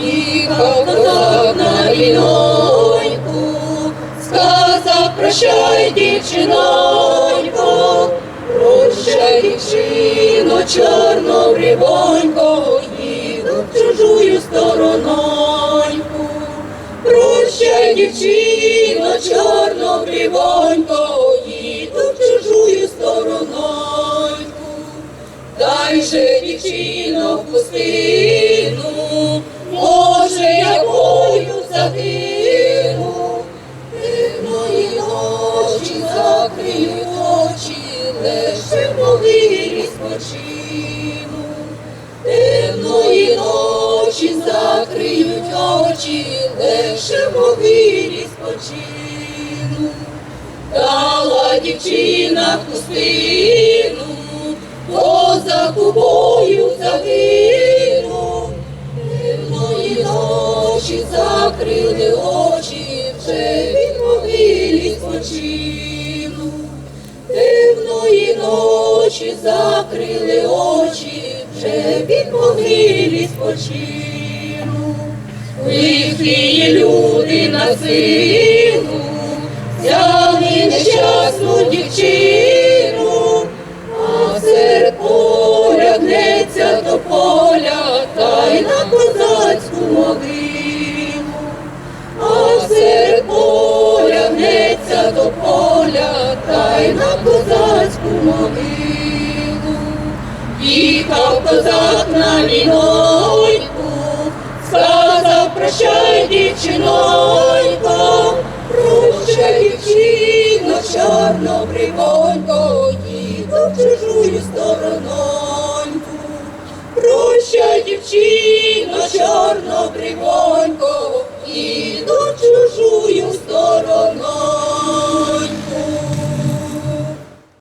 Їхав козак на війноньку, сказав прощай, дівчинонько, прощай, дівчино, чорнобривонько, їду в чужую сторононьку. Прощай, дівчино, чорнобривонько, їду в чужую сторононьку. Дай же дівчино в ночі закрию очі, лише в могилі спочину. Темної ночі закриють очі, лише в могилі спочину. Дала дівчина пустину, поза кубою загинув. Темної ночі закрили очі, вже від спочину. Темної ночі закрили очі, вже під могилі спочину. Лихі люди на силу, поля, та й на козацьку могилу. Їхав козак на війноньку, сказав прощай, дівчинонько, прощай, дівчино, чорнобривонько, їду в чужую сторононьку. Прощай, дівчино, чорнобривонько,